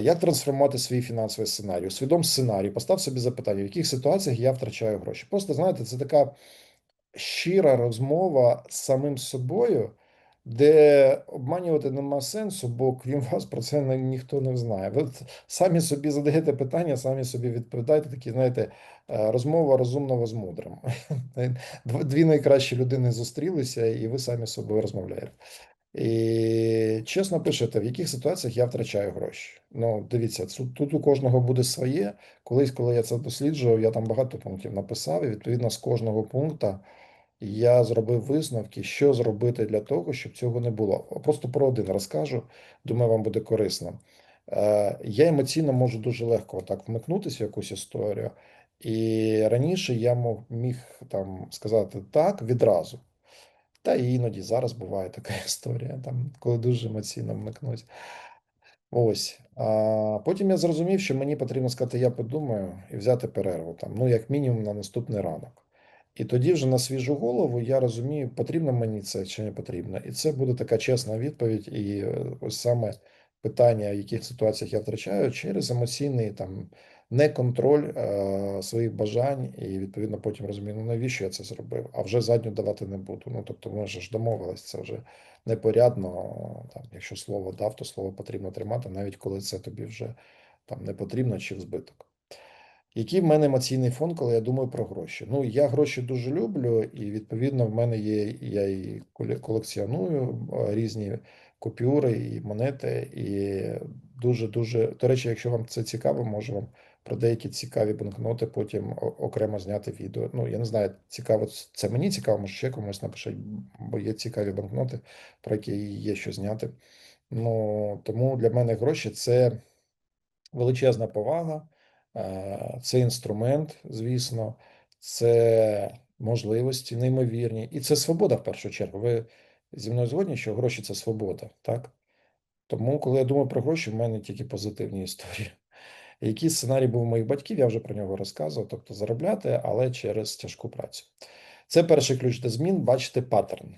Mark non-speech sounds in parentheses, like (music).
Як трансформувати свій фінансовий сценарій? Усвідом сценарій, постав собі запитання, в яких ситуаціях я втрачаю гроші. Просто знаєте, це така щира розмова з самим собою, де обманювати нема сенсу, бо крім вас про це ніхто не знає. Ви самі собі задаєте питання, самі собі відповідаєте. Такі, знаєте, е, розмова розумного з мудрим. (laughs) Дві найкращі людини зустрілися, і ви самі з собою розмовляєте. І чесно пишете, в яких ситуаціях я втрачаю гроші. Ну, дивіться, тут, тут у кожного буде своє. Колись, коли я це досліджував, я там багато пунктів написав, і відповідно з кожного пункту я зробив висновки, що зробити для того, щоб цього не було. Просто про один розкажу, думаю, вам буде корисно. Е, Я емоційно можу дуже легко так вмикнутися в якусь історію, і раніше я міг там сказати так відразу. Та іноді зараз буває така (laughs) історія, там, коли дуже емоційно вмикнуть. Ось. А потім я зрозумів, що мені потрібно сказати, я подумаю, і взяти перерву, там, ну, як мінімум, на наступний ранок. І тоді вже на свіжу голову я розумію, потрібно мені це чи не потрібно. І це буде така чесна відповідь. І е, ось саме питання, в яких ситуаціях я втрачаю, через емоційний там неконтроль е, своїх бажань, і відповідно потім розумію, ну навіщо я це зробив, а вже задню давати не буду. Ну тобто, ми ж домовились, це вже непорядно. Там, якщо слово дав, то слово потрібно тримати, навіть коли це тобі вже там не потрібно чи в збиток. Який в мене емоційний фон, коли я думаю про гроші? Ну, я гроші дуже люблю, і відповідно в мене є, я і коле- колекціоную е, різні купюри і монети, і дуже-дуже. До речі, якщо вам це цікаво, можу вам про деякі цікаві банкноти потім окремо зняти відео. Ну, я не знаю, цікаво, це мені цікаво, може ще комусь напишіть, бо є цікаві банкноти, про які є що зняти. Ну, тому для мене гроші це величезна повага, е, це інструмент, звісно, це можливості неймовірні, і це свобода в першу чергу. Ви зі мною згодні, що гроші це свобода, так? Тому, коли я думаю про гроші, в мене тільки позитивні історії. (laughs) Який сценарій був у моїх батьків, я вже про нього розказував, тобто заробляти, але через тяжку працю. Це перший ключ до змін, бачити паттерн.